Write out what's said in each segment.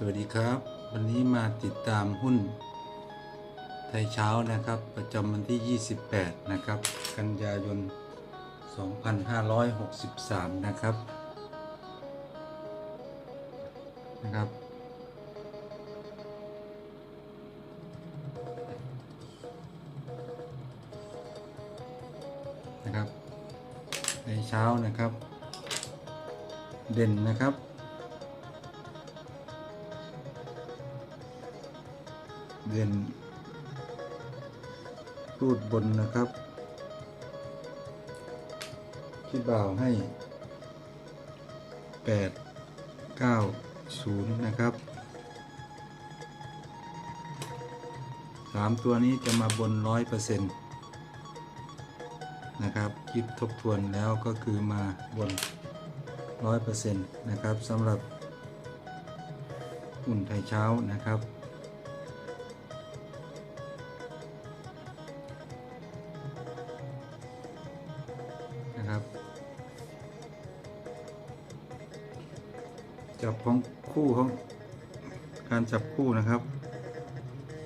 สวัสดีครับ วันนี้มาติดตามหุ้นไทยเช้านะครับ ประจำวันที่ 28 นะครับ กันยายน 2563 นะครับนะครับ นะครับ ในเช้านะครับ เด่นนะครับ เด่นรูดบนนะครับพี่บ่าวให้ 8 9 0 นะครับสามตัวนี้จะมาบนร้อยเปอร์เซ็นต์นะครับคิดทบทวนแล้วก็คือมาบนร้อยเปอร์เซ็นต์นะครับสำหรับหุ้นไทยเช้านะครับ จับของคู่ของการจับคู่นะครับ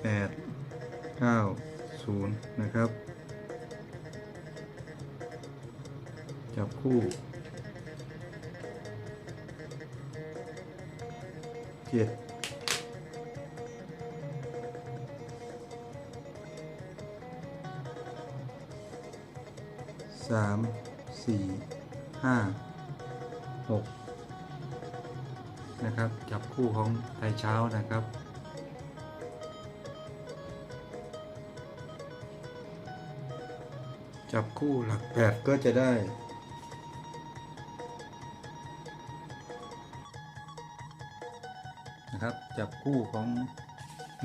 8 9 0 นะครับ จับคู่7สามสี่ห้าหก นะครับ จับคู่ของไทยเช้านะครับ จับคู่หลักแปดก็จะได้นะครับจับคู่ของ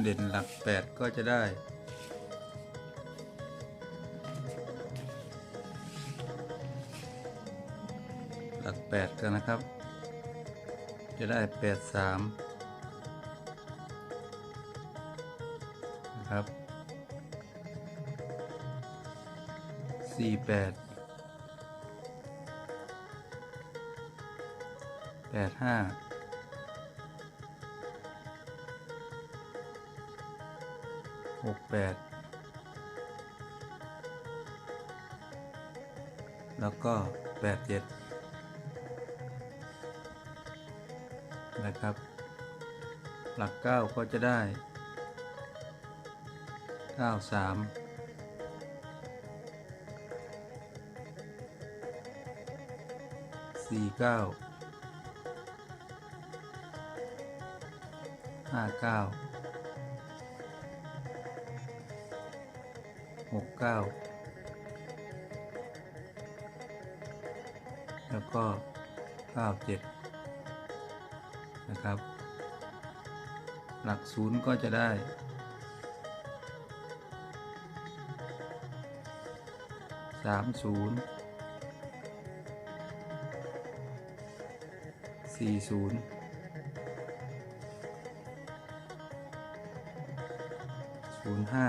เด่นหลักแปดก็จะได้ หลักแปดกันนะครับ จะได้แปดสามนะครับสี่แปดแปดห้าหกแปดแล้วก็แปดเจ็ด นะครับ หลัก 9 ก็จะได้ 93สี่เก้าห้าเก้าหกเก้าแล้วก็เก้าเจ็ด นะครับ หลักศูนย์ก็จะได้ สามศูนย์สี่ศูนย์ศูนย์ห้า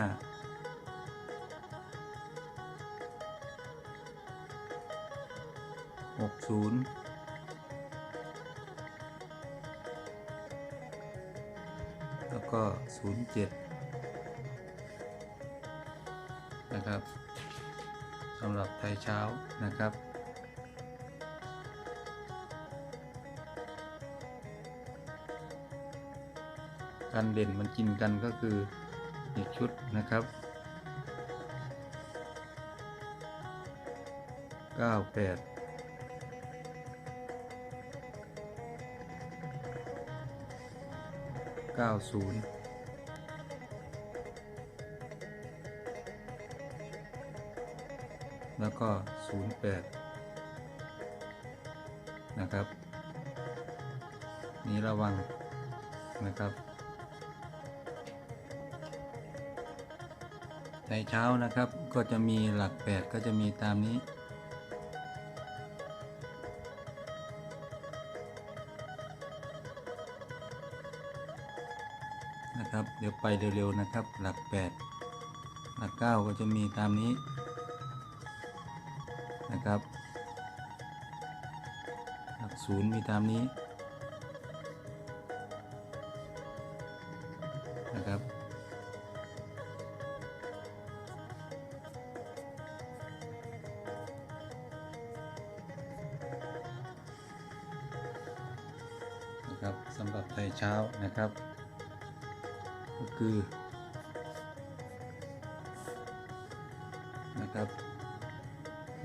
หกศูนย์ ก็ 07 นะครับสำหรับไทยเช้านะครับการเด่นมันกินกันก็คืออีกชุดนะครับ 98 90แล้วก็ 08 นะครับ นี้ระวังนะครับ ในเช้านะครับก็จะมีหลัก 8 ก็จะมีตามนี้ นะครับ เดี๋ยวไปเร็วๆนะครับ หลัก 8 หลัก 9 ก็จะมีตามนี้นะครับ หลักศูนย์มีตามนี้นะครับนะครับสำหรับไทยเช้านะครับ คือนะครับ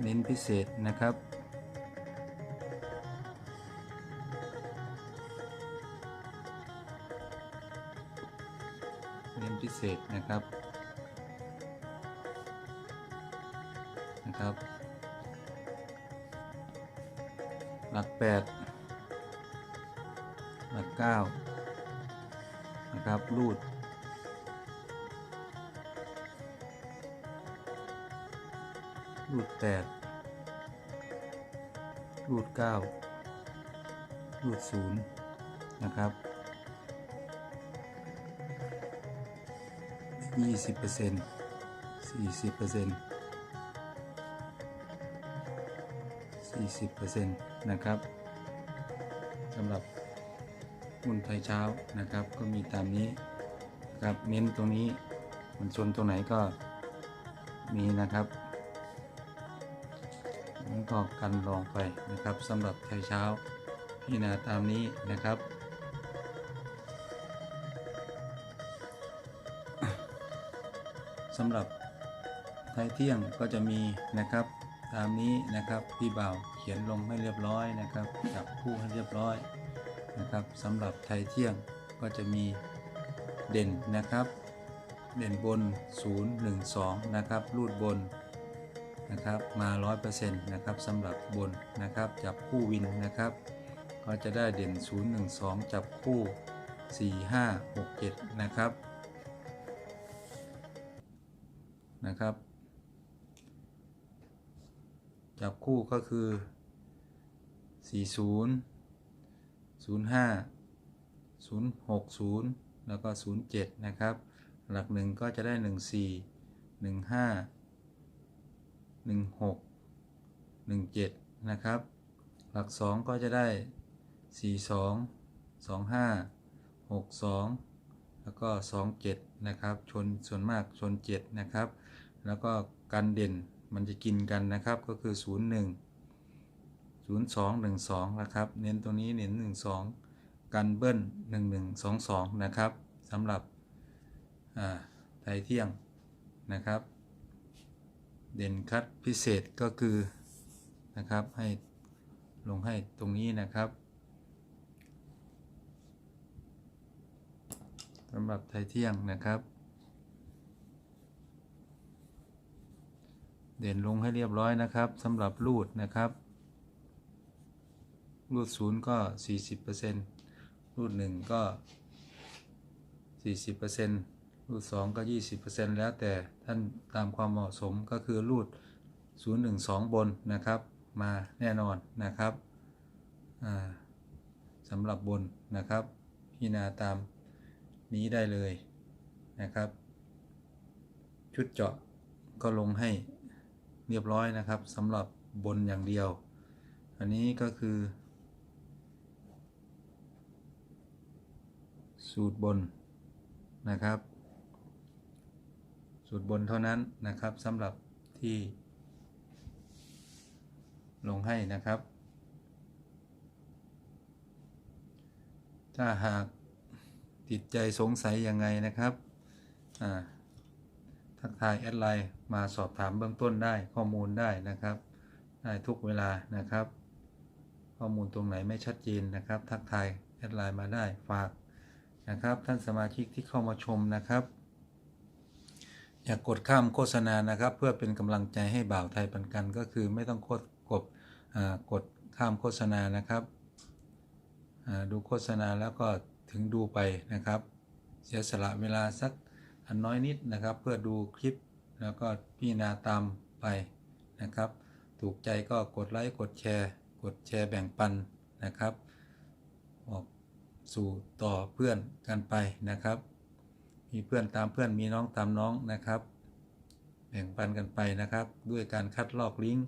เน้นพิเศษนะครับเน้นพิเศษนะครับนะครับ หลักแปดหลักเก้านะครับรูด รูดแปดรูดเก้ารูดศูนย์นะครับยี่สิบเปอร์เซ็นต์สี่สิบเปอร์เซ็นต์สี่สิบเปอร์เซ็นต์นะครับสำหรับหุ้นไทยเช้านะครับ ก็มีตามนี้นะครับเน้นตรงนี้มันชนตรงไหนก็มีนะครับ มันก็กันลองไปนะครับสำหรับไทยเช้าพี่นาตามนี้นะครับ สำหรับไทยเที่ยงก็จะมีนะครับตามนี้นะครับพี่บ่าวเขียนลงให้เรียบร้อยนะครับจับคู่ให้เรียบร้อยนะครับสำหรับไทยเที่ยงก็จะมีเด่นนะครับ เด่นบน 0 1 2 นะครับรูดบน นะครับมา 100%นะครับสำหรับบนนะครับจับคู่วินนะครับ ก็จะได้เด่น 0 1 2 จับคู่ 4 5 6 7 นะครับนะครับ จับคู่ก็คือ 40 05 060 แล้วก็ 07 นะครับ หลักหนึ่งก็จะได้ 14 15 16 17 นะครับ หลัก 2 ก็จะได้ 42 25 62 แล้วก็ 27 นะครับ ชนส่วนมากชน 7 นะครับ แล้วก็กันเด่นมันจะกินกันนะครับก็คือ 0 1 0 2 1 2 นะครับ เน้นตัวนี้เน้น 1 2 กันเบิ้ล 1 1 2 2 นะครับสำหรับไทยเที่ยงนะครับ เด่นคัดพิเศษก็คือนะครับให้ลงให้ตรงนี้นะครับสำหรับไทยเที่ยงนะครับ เด่นลงให้เรียบร้อยนะครับสำหรับรูดนะครับ รูดศูนย์ก็ 40%รูด1ก็ 40% รูด2ก็20%แล้วแต่ท่านตามความเหมาะสมก็คือรูด0 1 2บนนะครับ มาแน่นอนนะครับสำหรับบนนะครับ พิจารณาตามนี้ได้เลยนะครับ ชุดเจาะก็ลงให้เรียบร้อยนะครับสำหรับบนอย่างเดียว อันนี้ก็คือ สูตรบนนะครับ สูตรบนเท่านั้นนะครับสำหรับที่ ลงให้นะครับ ถ้าหากติดใจสงสัยยังไงนะครับทักทายแอดไลน์มาสอบถามเบื้องต้นได้ข้อมูลได้นะครับ ได้ทุกเวลานะครับ ข้อมูลตรงไหนไม่ชัดเจนนะครับ ทักทายแอดไลน์มาได้ฝากนะครับ ท่านสมาชิกที่เข้ามาชมนะครับ อย่ากกดข้ามโฆษณานะครับ เพื่อเป็นกำลังใจให้บ่าวไทยปันกันก็คือไม่ต้องกดกดกดข้ามโฆษณานะครับ ดูโฆษณาแล้วก็ถึงดูไปนะครับ เสียสละเวลาสักอันน้อยนิดนะครับ เพื่อดูคลิปแล้วก็พิจารณาตามไปนะครับ ถูกใจก็กดไลค์กดแชร์ กดแชร์แบ่งปันนะครับออกสู่ต่อเพื่อนกันไปนะครับ มีเพื่อนตามเพื่อนมีน้องตามน้องนะครับ แบ่งปันกันไปนะครับ ด้วยการคัดลอกลิงก์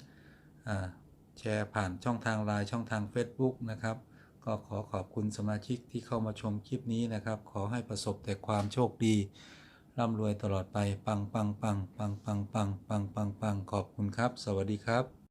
แชร์ผ่านช่องทางไลน์ช่องทาง Facebook นะครับ ก็ขอขอบคุณสมาชิกที่เข้ามาชมคลิปนี้นะครับ ขอให้ประสบแต่ความโชคดีร่ำรวยตลอดไป ปังปังปังปังปังปังปังปังปังขอบคุณครับ สวัสดีครับ